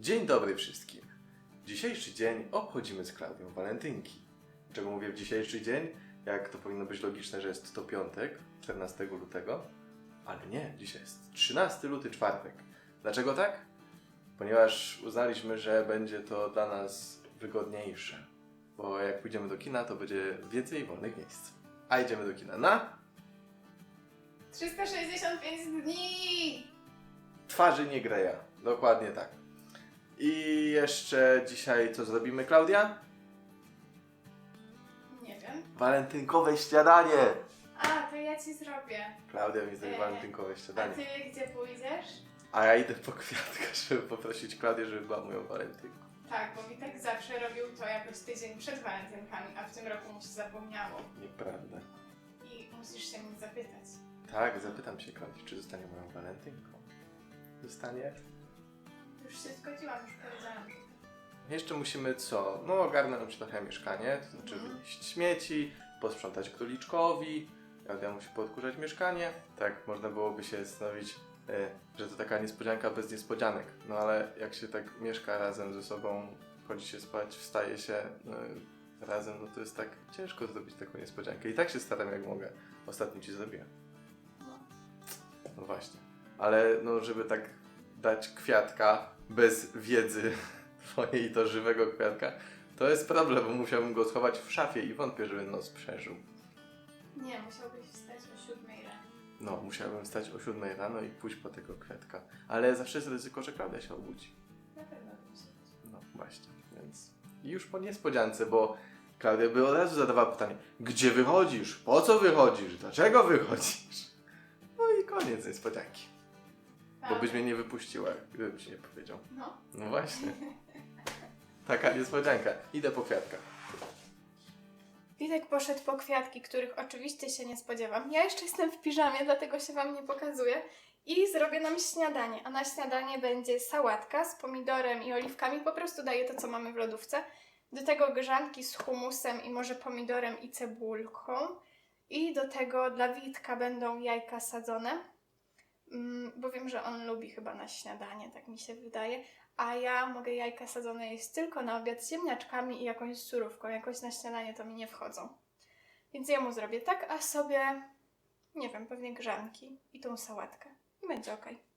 Dzień dobry wszystkim. Dzisiejszy dzień obchodzimy z Klaudią walentynki. Czego mówię w dzisiejszy dzień? Jak to powinno być logiczne, że jest to piątek, 14 lutego? Ale nie, dzisiaj jest 13 luty, czwartek. Dlaczego tak? Ponieważ uznaliśmy, że będzie to dla nas wygodniejsze. Bo jak pójdziemy do kina, to będzie więcej wolnych miejsc. A idziemy do kina na 365 dni! twarzy nie greja. Dokładnie tak. I jeszcze dzisiaj co zrobimy, Klaudia? Nie wiem. Walentynkowe śniadanie! A, to ja ci zrobię. Klaudia mi zrobi Eee, walentynkowe A śniadanie. ty gdzie pójdziesz? A ja idę po kwiatka, żeby poprosić Klaudię, żeby była moją walentynką. Tak, bo mi tak zawsze robił to jakoś tydzień przed walentynkami, a w tym roku mu się zapomniało. Nieprawda. I musisz się mnie zapytać. Tak, zapytam się Klaudii, czy zostanie moją walentynką. Zostanie? Już się zgodziłam, już powiedziałam. Jeszcze musimy co? No ogarnąć trochę mieszkanie, to znaczy Mhm. wynieść śmieci, posprzątać króliczkowi, musi podkurzać mieszkanie. Tak, można byłoby się zastanowić, e, że to taka niespodzianka bez niespodzianek. No ale jak się tak mieszka razem ze sobą, chodzi się spać, wstaje się no, razem, no to jest tak ciężko zrobić taką niespodziankę. I tak się staram jak mogę. Ostatnio ci zrobiłem. No. No właśnie. Ale no, żeby tak dać kwiatka bez wiedzy twojej to żywego kwiatka, to jest problem, bo musiałbym go schować w szafie i wątpię, żeby noc przeżył. Nie, musiałbyś wstać o 7 rano. No, musiałbym wstać o 7 rano i pójść po tego kwiatka. Ale zawsze jest ryzyko, że Klaudia się obudzi. Na pewno. No właśnie, więc już po niespodziance, bo Klaudia by od razu zadawała pytanie, gdzie wychodzisz? Po co wychodzisz? Dlaczego wychodzisz? No i koniec niespodzianki. Bo byś mnie nie wypuściła, gdybym ci nie powiedział. No. No właśnie. Taka niespodzianka. Idę po kwiatkach. Witek poszedł po kwiatki, których oczywiście się nie spodziewam. Ja jeszcze jestem w piżamie, dlatego się Wam nie pokazuję. I zrobię nam śniadanie. A na śniadanie będzie sałatka z pomidorem i oliwkami. Po prostu daję to, co mamy w lodówce. Do tego grzanki z humusem i może pomidorem i cebulką. I do tego dla Witka będą jajka sadzone. Mm, bo wiem, że on lubi chyba na śniadanie, tak mi się wydaje. A ja mogę jajka sadzone jeść tylko na obiad z ziemniaczkami i jakąś surówką. Jakoś na śniadanie to mi nie wchodzą. Więc ja mu zrobię tak, a sobie, nie wiem, pewnie grzanki i tą sałatkę. I będzie okej. Patrzcie,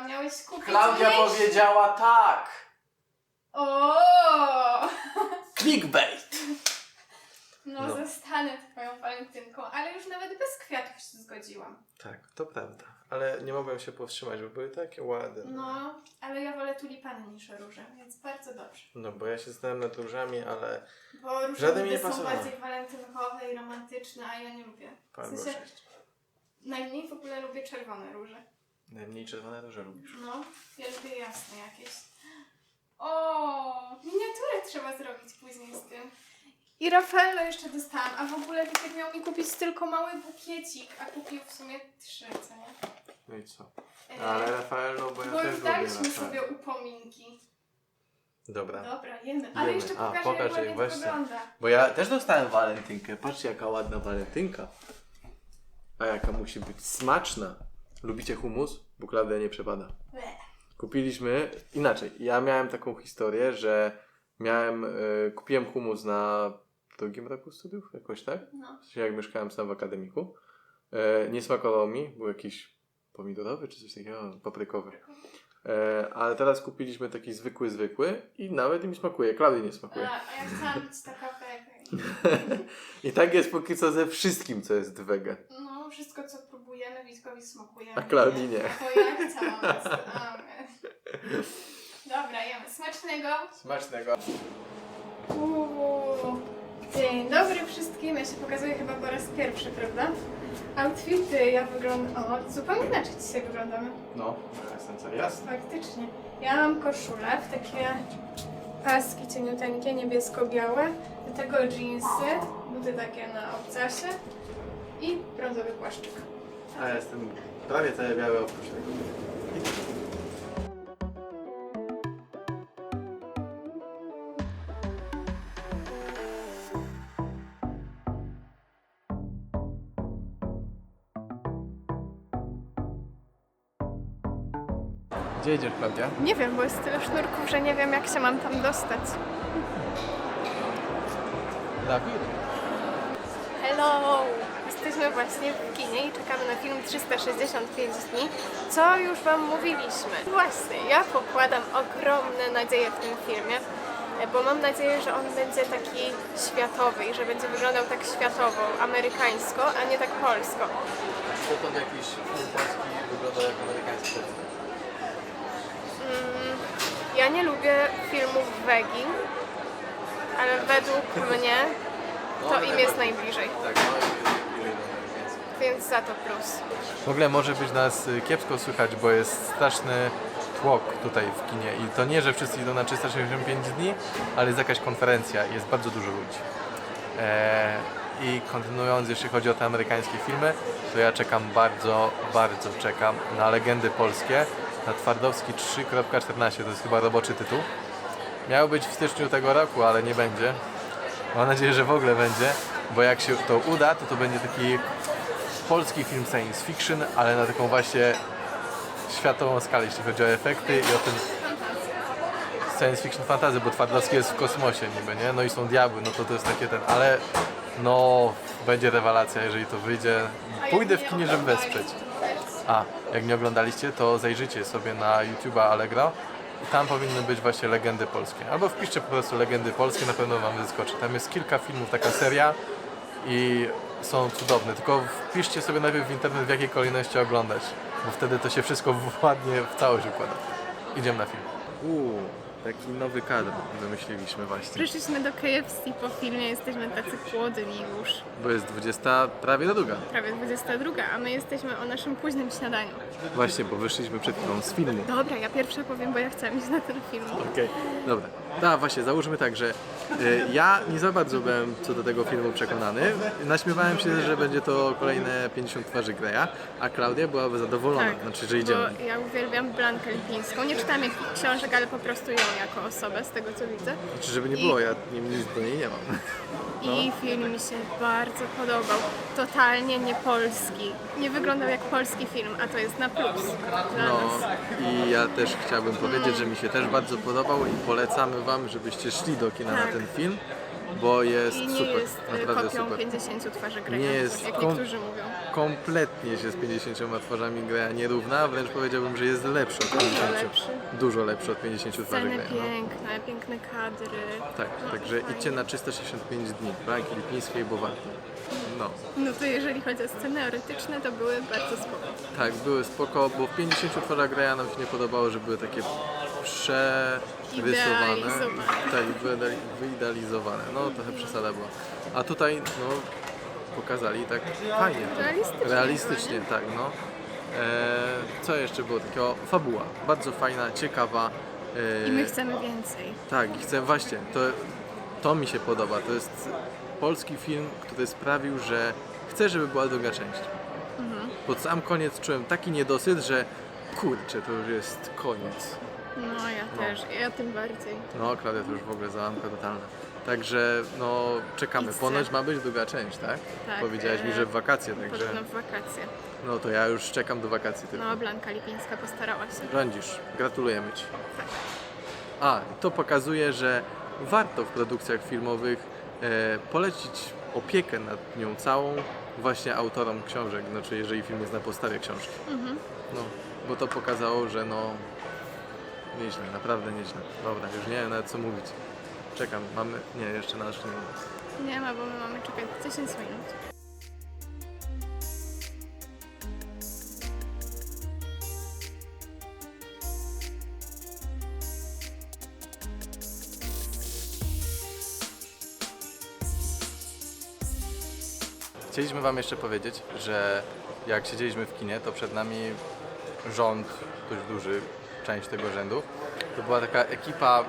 wróciła. Miałeś kupić Klaudia mniejszy. powiedziała tak! O! Clickbait! No, No. zostanę twoją walentynką, ale już nawet bez kwiatów się zgodziłam. Tak, to prawda. Ale nie mogłem się powstrzymać, bo były takie ładne. No, ale ja wolę tulipany niż róże, więc bardzo dobrze. No bo ja się znałem nad różami, ale Bo róże Żaden mi niby nie są pasował. bardziej walentynkowe i romantyczne, a ja nie lubię. W albo sensie, sześć. najmniej w ogóle lubię czerwone róże. Najmniej czerwone róże lubisz. No, ja lubię jasne jakieś. O, miniaturę trzeba zrobić później z tym. I Raffaello jeszcze dostałam, a w ogóle Witek miał mi kupić tylko mały bukiecik, a kupił w sumie trzy, co nie? No i co? E, Ale Rafaelu, bo ja bo też już lubię daliśmy Rafael. sobie upominki. Dobra. Dobra, jemy. Ale Jemy. jeszcze A, pokażę, pokaż jak jej, ładnie to właśnie. wygląda. Bo ja też dostałem walentynkę. Patrzcie, jaka ładna walentynka. A jaka musi być smaczna. Lubicie humus? Bo Klaudia nie przepada. Kupiliśmy, inaczej, ja miałem taką historię, że miałem, y, kupiłem humus na drugim roku studiów, jakoś tak? No. W sensie jak mieszkałem sam w akademiku. E, nie smakował mi, był jakiś pomidorowy czy coś takiego, paprykowy. E, ale teraz kupiliśmy taki zwykły, zwykły i nawet mi smakuje. Klaudii nie A, smakuje. a ja chciałam być taka wege. I tak jest póki co ze wszystkim, co jest wege. No, wszystko co Witkowi smakuje. A Klaudii nie. To ja chciałam. Amen. Dobra, jemy. Smacznego. Smacznego. Uuu. Dzień dobry wszystkim. Ja się pokazuję chyba po raz pierwszy, prawda? Outfity, ja wyglądam... O, zupełnie inaczej dzisiaj wyglądamy. No, jestem co jest. Faktycznie. Ja mam koszulę w takie paski cieniuteńkie, niebiesko-białe, do tego jeansy, buty takie na obcasie i brązowy płaszczyk. A ja jestem prawie cały biały oprócz tego. Gdzie jedziesz, Klaudia? Nie wiem, bo jest tyle sznurków, że nie wiem jak się mam tam dostać. Dawid. Hello! Jesteśmy właśnie w kinie i czekamy na film 365 dni, co już Wam mówiliśmy. Właśnie, ja pokładam ogromne nadzieje w tym filmie, bo mam nadzieję, że on będzie taki światowy i że będzie wyglądał tak światowo, amerykańsko, a nie tak polsko. Dotąd jakiś film polski wyglądał jak amerykański. Mm, ja nie lubię filmów wegi, ale według mnie to im jest najbliżej, Tak, no i bliżej do amerykańskiego. Więc za to plus. W ogóle może być nas y, kiepsko słychać, bo jest straszny tłok tutaj w kinie i to nie, że wszyscy idą na 365 dni, ale jest jakaś konferencja i jest bardzo dużo ludzi. Eee, I kontynuując, jeśli chodzi o te amerykańskie filmy, to ja czekam bardzo, bardzo czekam na legendy polskie, na Twardowski 3.14, to jest chyba roboczy tytuł. Miał być w styczniu tego roku, ale nie będzie. Mam nadzieję, że w ogóle będzie, bo jak się to uda, to to będzie taki polski film science fiction, ale na taką właśnie światową skalę, jeśli chodzi o efekty i o ten science fiction fantasy, bo Twardowski jest w kosmosie niby, nie? No i są diabły, no to to jest takie ten, ale no będzie rewelacja, jeżeli to wyjdzie. Pójdę w kinie, żeby wesprzeć. A, jak nie oglądaliście, to zajrzyjcie sobie na YouTube'a Allegro i tam powinny być właśnie legendy polskie. Albo wpiszcie po prostu legendy polskie, na pewno wam wyskoczy. Tam jest kilka filmów, taka seria i są cudowne. Tylko wpiszcie sobie najpierw w internet, w jakiej kolejności oglądać, bo wtedy to się wszystko ładnie w całość układa. Idziemy na film. Uuu, taki nowy kadr wymyśliliśmy właśnie. Przyszliśmy do KFC po filmie, jesteśmy tacy głodni już. Bo jest 20, prawie do druga. Prawie 22, a my jesteśmy o naszym późnym śniadaniu. Właśnie, bo wyszliśmy przed chwilą z filmu. Dobra, ja pierwsza powiem, bo ja chciałam iść na ten film. Okej, dobra. Tak, właśnie, załóżmy tak, że y, ja nie za bardzo byłem co do tego filmu przekonany. Naśmiewałem się, że będzie to kolejne 50 twarzy Greya, a Klaudia byłaby zadowolona, znaczy, że idziemy. Tak, Bo ja uwielbiam Blankę Lipińską. Nie czytałam jej książek, ale po prostu ją jako osobę, z tego co widzę. Znaczy, żeby nie było, ja nie, nic do niej nie mam. I film mi się bardzo podobał. Totalnie nie polski. Nie wyglądał jak polski film, a to jest na plus dla No nas. i ja też chciałbym powiedzieć, że mi się też bardzo podobał i polecamy Wam, żebyście szli do kina na Tak. ten film, bo jest I nie super, jest y, naprawdę kopią super. 50 twarzy Greya, Nie jest jak niektórzy mówią. kompletnie się z 50 twarzami Greya nie równa, wręcz powiedziałbym, że jest lepszy od 50. lepszy. Dużo lepszy od 50 twarzy Sceny Greya. No. piękne, piękne kadry. Tak, No, także fajnie. idźcie na 365 dni Blanki Lipińskiej, bo warto. No, No to jeżeli chodzi o sceny erotyczne, to były bardzo spoko. tak, były spoko, bo w 50 twarzach Greya nam się nie podobało, że były takie przerysowane. Idealizowane. Tak, wyideali- wyidealizowane. No, trochę przesada była. A tutaj, no, pokazali tak fajnie. to. Realistycznie Realistycznie, tak, no. E, co jeszcze było takiego? Fabuła. Bardzo fajna, ciekawa. E, I my chcemy więcej. Tak, i chcę właśnie, to, to mi się podoba. To jest polski film, który sprawił, że chcę, żeby była druga część. Pod sam koniec czułem taki niedosyt, że kurczę, to już jest koniec. No ja No. też, ja tym bardziej. No, Klaudia to już w ogóle załamka totalna. Także, no, czekamy. Idźcie. Ponoć ma być druga część, tak? Tak, Powiedziałaś mi, e, że w wakacje, także, Podobno w wakacje. no to ja już czekam do wakacji tylko. No, Blanka Lipińska postarała się. Rządzisz, gratulujemy Ci. Tak. A, to pokazuje, że warto w produkcjach filmowych e, polecić opiekę nad nią całą właśnie autorom książek, znaczy jeżeli film jest na podstawie książki. Mhm. No, bo to pokazało, że no nieźle, naprawdę nieźle. Dobra, już nie wiem nawet co mówić. Czekam, mamy... Nie, jeszcze nasz nie ma. Nie ma, bo my mamy czekać 10 minut. Chcieliśmy Wam jeszcze powiedzieć, że jak siedzieliśmy w kinie, to przed nami rząd dość duży, część tego rzędu. To była taka ekipa e,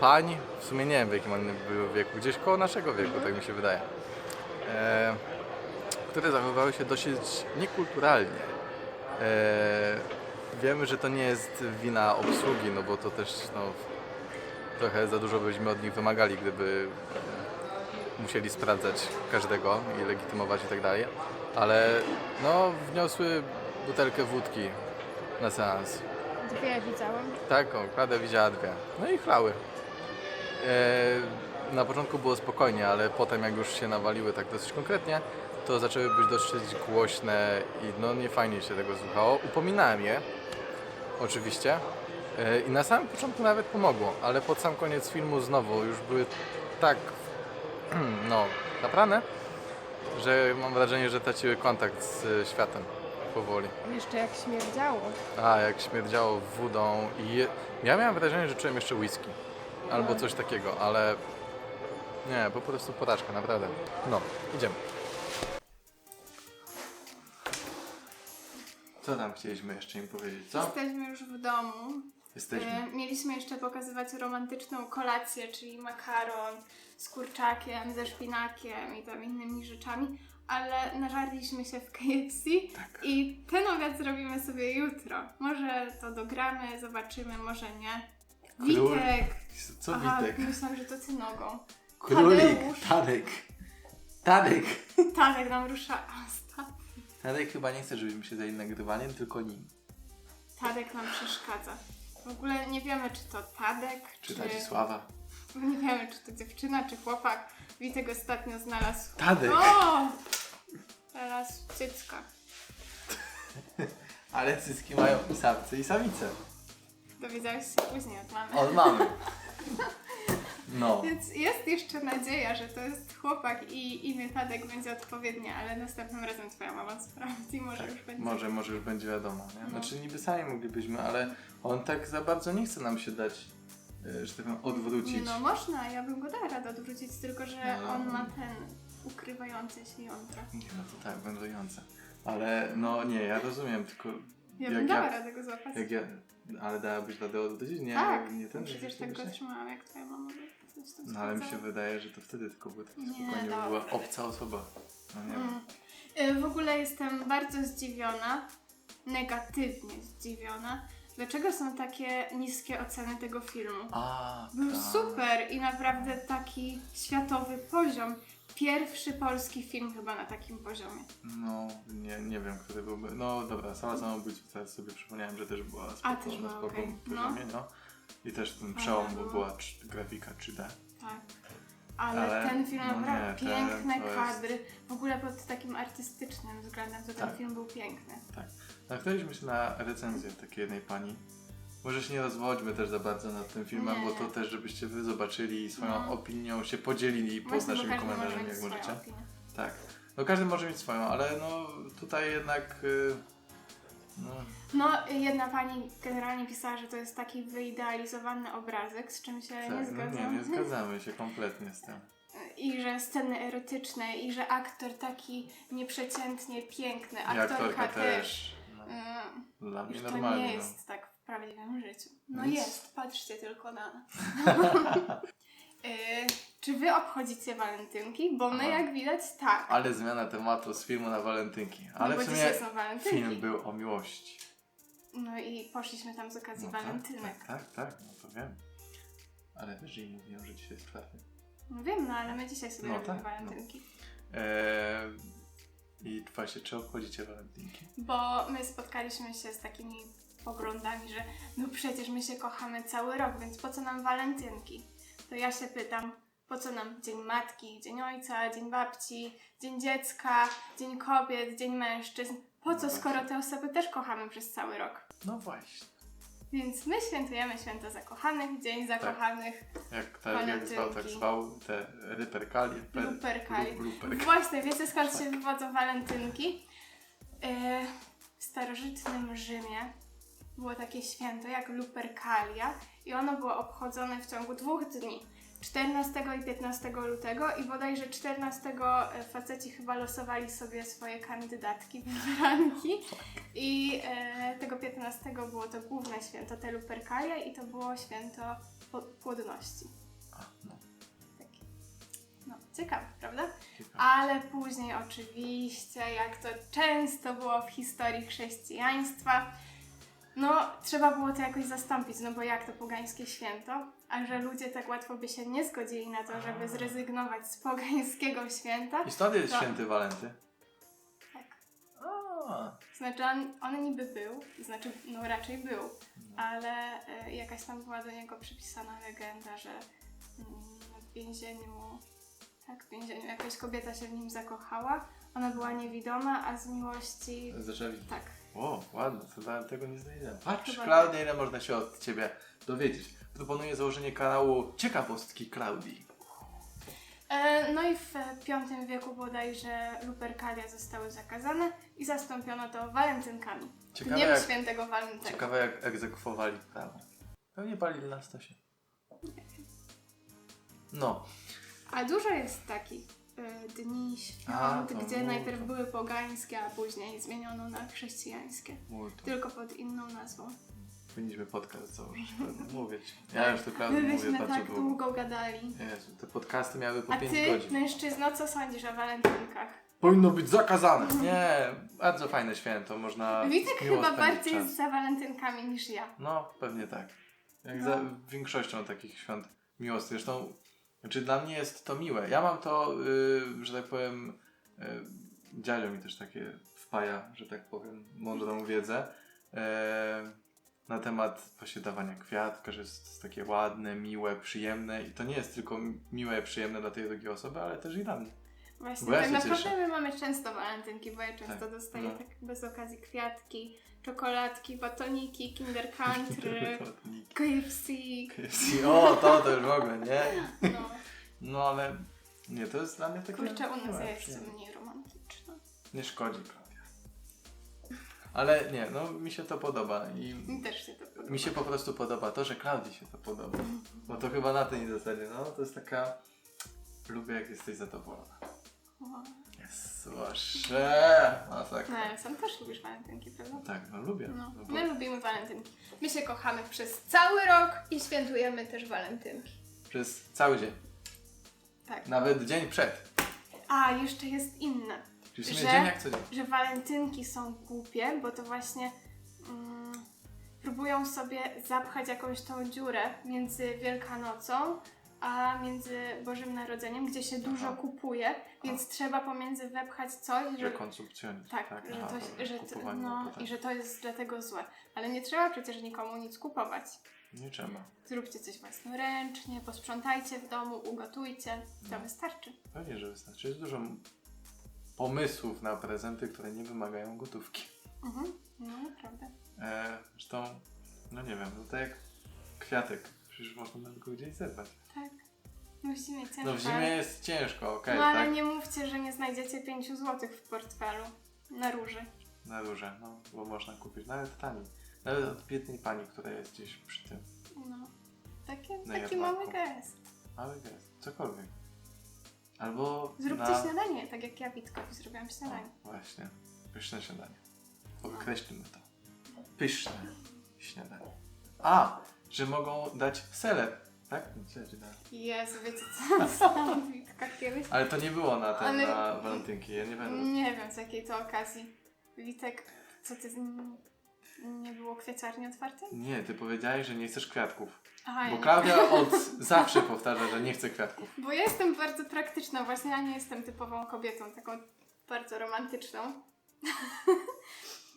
pań, w sumie nie wiem w jakim one były wieku, gdzieś koło naszego wieku, tak mi się wydaje, e, które zachowywały się dosyć niekulturalnie. E, wiemy, że to nie jest wina obsługi, no bo to też no, trochę za dużo byśmy od nich wymagali, gdyby musieli sprawdzać każdego i legitymować i tak dalej, ale no wniosły butelkę wódki na seans. Dwie widziałam. Tak, o, Klada widziała dwie. No i chlały. E, na początku było spokojnie, ale potem jak już się nawaliły tak dosyć konkretnie, to zaczęły być dosyć głośne i no nie fajnie się tego słuchało. Upominałem je, oczywiście. E, I na samym początku nawet pomogło, ale pod sam koniec filmu znowu już były tak no, naprane, że mam wrażenie, że traciły kontakt z światem powoli. Jeszcze jak śmierdziało. A, jak śmierdziało wodą i je... ja miałem wrażenie, że czułem jeszcze whisky. Albo coś takiego, ale nie, po prostu porażka, naprawdę. No, idziemy. Co tam chcieliśmy jeszcze im powiedzieć, co? Jesteśmy już w domu. Jesteśmy. E, Mieliśmy jeszcze pokazywać romantyczną kolację, czyli makaron z kurczakiem, ze szpinakiem i tam innymi rzeczami, ale nażarliśmy się w KFC Tak. i ten obiad zrobimy sobie jutro. Może to dogramy, zobaczymy, może nie. Król- Witek! Co Aha, Witek? myślałam, że to ty nogą. Królik, Tadeusz. Tadek. Tadek. Tadek nam rusza asta. Tadek chyba nie chce, żebyśmy się zajęli nagrywaniem, tylko nim. Tadek nam przeszkadza. W ogóle nie wiemy, czy to Tadek, Czy Tadzisława. Nie wiemy, czy to dziewczyna, czy chłopak. Witek ostatnio znalazł. Tadek. O! Znalazł cycka. Ale cycki mają i samce i samice. Dowiedziałeś się później od mamy. Od mamy. No. Więc jest jeszcze nadzieja, że to jest chłopak i imię Tadek będzie odpowiednie, ale następnym razem twoja mama sprawdzi, może już będzie. Może, może już będzie wiadomo, nie? No. Znaczy niby sami moglibyśmy, ale on tak za bardzo nie chce nam się dać, że tak powiem, odwrócić. Nie no, można, ja bym go dała radę odwrócić, tylko że No. on ma ten ukrywający się jądra. Nie no to tak, wędrujące. Ale no nie, ja rozumiem, tylko Ja bym dała ja- radę go złapać. jak ja... Ale dałabyś radę odwrócić? Nie, tak, nie ten. przecież tak go trzymałam, jak twoja mama coś tam No ale mi się wydaje, że to wtedy tylko było takie Nie, spokojnie, bo była obca osoba. No nie wiem. Mm. Y, W ogóle jestem bardzo zdziwiona, negatywnie zdziwiona, dlaczego są takie niskie oceny tego filmu. A, Był tak. super i naprawdę taki światowy poziom. Pierwszy polski film chyba na takim poziomie. No, nie, nie wiem, który byłby. No dobra, sama samobójstwa teraz sobie przypomniałem, że też była A, spoko, też na spoko okej. poziomie, no. I też ten przełom, bo była. była cz- grafika 3D. Tak. Ale, Ale- ten film no naprawdę nie, ten piękne to jest- kadry. W ogóle pod takim artystycznym względem to ten Tak. film był piękny. Natknęliśmy się na recenzję takiej jednej pani. Może się nie rozwodźmy też za bardzo nad tym filmem, Nie, bo to też, żebyście wy zobaczyli i swoją No. opinią się podzielili pod Właśnie, bo naszymi każdy może komentarzami, mieć jak swoją możecie. opinię. Tak. No każdy może mieć swoją, ale no tutaj jednak. y, no, No, jedna pani generalnie pisała, że to jest taki wyidealizowany obrazek, z czym się tak, nie no zgadzam. nie, nie zgadzamy się kompletnie z tym. I że sceny erotyczne, i że aktor taki nieprzeciętnie piękny, aktorka, aktorka też. No, Ym, dla mnie to nie no. jest tak w prawdziwym życiu. No Nic. jest, patrzcie tylko na wy obchodzicie walentynki? Bo my Aha. jak widać tak. Ale zmiana tematu z filmu na walentynki. no Ale bo w sumie dzisiaj są walentynki. film był o miłości. No i poszliśmy tam z okazji No tak, walentynek. tak, tak, tak, no to wiem. Ale wiesz, że im mówiłem, że dzisiaj jest czwartek. No wiem, no ale my dzisiaj sobie No robimy tak, walentynki. Eee, I właśnie, czy obchodzicie walentynki? Bo my spotkaliśmy się z takimi poglądami, że no przecież my się kochamy cały rok, więc po co nam walentynki? To ja się pytam, Po co nam Dzień Matki, Dzień Ojca, Dzień Babci, Dzień Dziecka, Dzień Kobiet, Dzień Mężczyzn? Po co, skoro te osoby też kochamy przez cały rok? No właśnie. Więc my świętujemy święto zakochanych, Dzień zakochanych, Jak, ta, jak zwał, tak zwał te ryperkalie. per- luperkali. lu- luperka- Właśnie, wiecie skąd się wywodzą walentynki? E, w starożytnym Rzymie było takie święto jak Lupercalia i ono było obchodzone w ciągu dwóch dni. 14 i 15 lutego i bodajże 14 faceci chyba losowali sobie swoje kandydatki, wybranki i e, tego 15 było to główne święto, te Lupercalia i to było święto płodności. No, Takie. No, ciekawe, prawda? Ale później oczywiście, jak to często było w historii chrześcijaństwa, no trzeba było to jakoś zastąpić, no bo jak to pogańskie święto, a że ludzie tak łatwo by się nie zgodzili na to, żeby zrezygnować z pogańskiego święta. I stąd jest To- święty Walenty. Tak. A, Znaczy on, on niby był, znaczy no raczej był, ale e, jakaś tam była do niego przypisana legenda, że mm, w więzieniu, tak, w więzieniu jakaś kobieta się w nim zakochała, ona była niewidoma, a z miłości, zaczęli. tak, O, ładne, to tego nie znajdę. Patrz, Chyba Klaudia, ile można się od ciebie dowiedzieć. Proponuję założenie kanału Ciekawostki Klaudii. E, No i w V wieku bodajże luperkalia zostały zakazane i zastąpiono to walentynkami. Ciekawe Dniem jak, świętego Walentego. ciekawe jak egzekwowali prawo. Pewnie palili na stosie. No, A dużo jest takich dni świąt, A, to gdzie najpierw były pogańskie, a później zmieniono na chrześcijańskie. Tylko pod inną nazwą. Powinniśmy podcast założyć, ci. Ja już to prawdę My mówię byśmy tak długo. długo gadali. Jezu, te podcasty miały po A 5 ty, godzin. mężczyzno, co sądzisz o walentynkach? Powinno być zakazane. Nie, bardzo fajne święto, można Witek miło chyba spędzić bardziej czas. jest za walentynkami niż ja. No, pewnie tak. Jak No. za większością takich świąt miłosnych. Zresztą, znaczy dla mnie jest to miłe. Ja mam to, y, że tak powiem, y, dziadzio mi też takie wpaja, że tak powiem, mądrą wiedzę e, na temat właśnie dawania kwiatka, że jest takie ładne, miłe, przyjemne i to nie jest tylko miłe, przyjemne dla tej drugiej osoby, ale też i dla mnie. Właśnie, Bo ja tak naprawdę cieszę. my mamy często walentynki, bo ja często Tak, dostaję no. tak bez okazji kwiatki, czekoladki, batoniki, Kinder Country, KFC. o, to też w ogóle, nie? No, No ale nie, to jest dla mnie takie kurczę, u nas ja jestem mniej romantyczna. Nie szkodzi prawie. Ale nie, no mi się to podoba i Mi też się to podoba. mi się po prostu podoba to, że Klaudii się to podoba. Bo to chyba na tej zasadzie, no to jest taka... Lubię jak jesteś zadowolona. O. Jest proszę. Masakra. No, ale sam też lubisz walentynki, prawda? Tak, no lubię. No, No, bo my lubimy walentynki. My się kochamy przez cały rok i świętujemy też walentynki. Przez cały dzień. Tak. Nawet dzień przed. A, jeszcze jest inne. Czyli w sumie Że- dzień jak co dzień. że walentynki są głupie, bo to właśnie mm, próbują sobie zapchać jakąś tą dziurę między Wielkanocą a między Bożym Narodzeniem, gdzie się dużo Aha. kupuje, więc trzeba pomiędzy wepchać coś, Że że konsumpcjonizm. tak, tak? że, Aha, to, że, to, no, to i że to jest dlatego złe. Ale nie trzeba przecież nikomu nic kupować. Nie trzeba. Zróbcie coś własnoręcznie, posprzątajcie w domu, ugotujcie. To No. wystarczy. Pewnie, że wystarczy. Jest dużo pomysłów na prezenty, które nie wymagają gotówki. Mhm. No, naprawdę. E, zresztą, no nie wiem, no tak jak kwiatek. Przecież można nawet go gdzieś zebrać. Tak. No w zimie ciężko. No w zimie jest ciężko, okej, no ale tak? nie mówcie, że nie znajdziecie 5 zł w portfelu na róży. Na róże, no, bo można kupić nawet taniej. Nawet od biednej pani, która jest gdzieś przy tym. No. Taki, Na taki jarmarku. mały gest. Mały gest, cokolwiek. Albo Zróbcie na... śniadanie, tak jak ja Witkowi zrobiłam śniadanie. Właśnie, pyszne śniadanie. Podkreślmy to. Pyszne śniadanie. A, że mogą dać seler, tak? Jezu, wiecie co Witka kiedyś? Ale to nie było na ten, Ale- na walentynki, ja nie będę. Nie wiem z jakiej to okazji. Witek, co ty... z- Nie było kwieciarni otwartej? Nie, ty powiedziałeś, że nie chcesz kwiatków. Aha, Bo. Klaudia od zawsze powtarza, że nie chce kwiatków. Bo ja jestem bardzo praktyczna, właśnie ja nie jestem typową kobietą, taką bardzo romantyczną.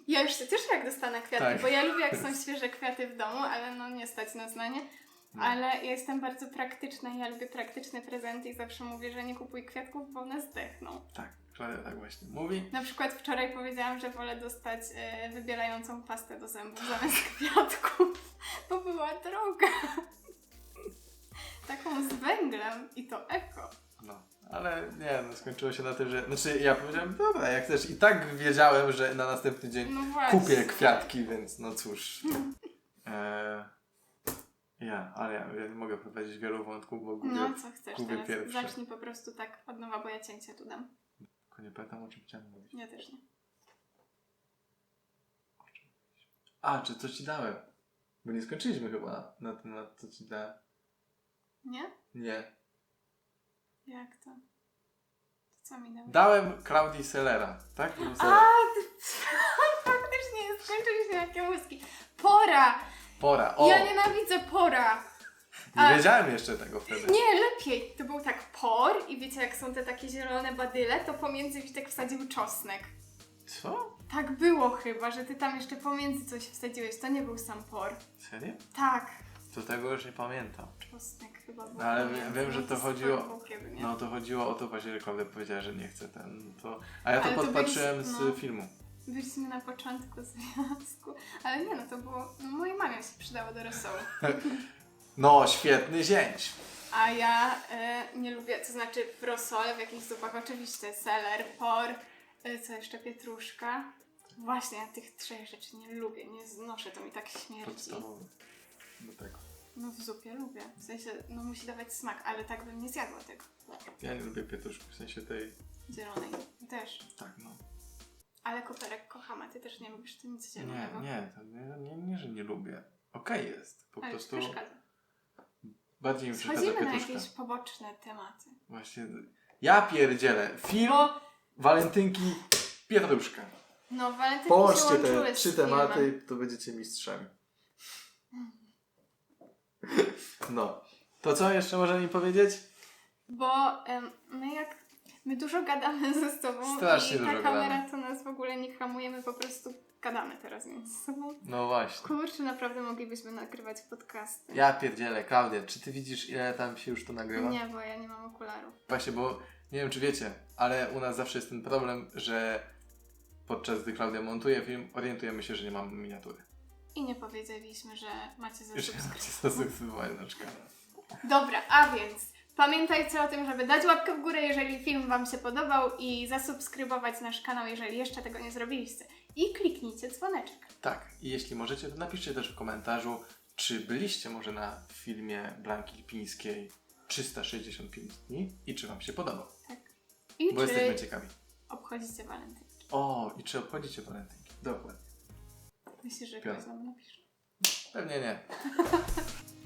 ja już się cieszę, jak dostanę kwiaty, Tak. bo ja lubię, jak są świeże kwiaty w domu, ale no nie stać na nie. No. Ale ja jestem bardzo praktyczna, ja lubię praktyczne prezenty i zawsze mówię, że nie kupuj kwiatków, bo one zdechną. Tak, Klaudia tak właśnie mówi. Na przykład wczoraj powiedziałam, że wolę dostać e, wybielającą pastę do zębów zamiast kwiatków, bo była droga. Taką z węglem i to eko. No, ale nie, no skończyło się na tym, że. Znaczy, ja powiedziałem, dobra, jak też i tak wiedziałem, że na następny dzień No kupię kwiatki, więc no cóż. E, ja, ale ja, ja nie mogę prowadzić wielu wątków, bo gubię. No co chcesz gubię teraz? pierwszy. Zacznij po prostu tak od nowa, bo ja cięcie tu dam. Tylko nie pamiętam o czym chciałem mówić. Ja też nie. A, czy coś ci dałem? Bo nie skończyliśmy chyba na temat, co ci dałem. Nie? Nie. Jak to? To co mi dałeś? Dałem Klaudii Sellera, tak? A, ty... faktycznie skończyliśmy jakie łyski. Pora! Pora. O! Ja nienawidzę pora! Nie a- wiedziałem jeszcze tego wtedy. Nie, lepiej. To był tak por i wiecie jak są te takie zielone badyle, to pomiędzy Witek wsadził czosnek. Co? Tak było chyba, że ty tam jeszcze pomiędzy coś wsadziłeś. To nie był sam por. Serio? Tak. To tego już nie pamiętam. Czosnek chyba był No, ale wiem, że No to z chodziło- kiedy? No to chodziło o to właśnie, że Klaudia powiedziała, że nie chce ten. To... A ja to Ale to podpatrzyłem z no. filmu. Byliśmy na początku związku, ale nie no, to było, no mojej mamie się przydało do rosołu. No, świetny zięć. A ja e, nie lubię, to znaczy w rosole, w jakichś zupach oczywiście seler, por, e, co jeszcze, pietruszka. Właśnie, ja tych trzech rzeczy nie lubię, nie znoszę, to mi tak śmierdzi. Podstawowy. Do tego. No w zupie lubię, w sensie, no musi dawać smak, ale tak bym nie zjadła tego Ja nie lubię pietruszki, w sensie tej. zielonej. Też. Tak, no. Ale koperek kocham, a ty też nie lubisz to nic Nie, zielonego. nie, to nie, nie, nie, że nie lubię. Okej jest. Po Ale prostu przeszkadza. bardziej mi przeszkadza Schodzimy na pietruszka. jakieś poboczne tematy. Właśnie. Ja pierdzielę. Film, Bo, walentynki, pietruszka. no, walentynki się Połączcie łączyły te z trzy filmem. tematy, to będziecie mistrzami. No. To co jeszcze możemy mi powiedzieć? Bo em, my jak my dużo gadamy ze sobą Strasznie i ta dużo kamera gadamy. to nas w ogóle nie hamuje, my po prostu gadamy teraz między sobą. No właśnie. Kurczę, naprawdę moglibyśmy nagrywać podcasty. Ja pierdzielę, Klaudia, czy ty widzisz ile tam się już to nagrywa? Nie, bo ja nie mam okularów. Właśnie, bo nie wiem czy wiecie, ale u nas zawsze jest ten problem, że podczas gdy Klaudia montuje film, orientujemy się, że nie mamy miniatury. I nie powiedzieliśmy, że macie zasubskrybować. zasubskrybować nasz kanał. Dobra, a więc pamiętajcie o tym, żeby dać łapkę w górę, jeżeli film Wam się podobał i zasubskrybować nasz kanał, jeżeli jeszcze tego nie zrobiliście. I kliknijcie dzwoneczek. Tak, i jeśli możecie, to napiszcie też w komentarzu, czy byliście może na filmie Blanki Lipińskiej 365 dni i czy wam się podobał, Tak. I bo jesteśmy czy ciekawi. obchodzicie walentynki? O, i czy obchodzicie walentynki? Dokładnie. Myślisz, że ktoś nam napisze? Pewnie nie.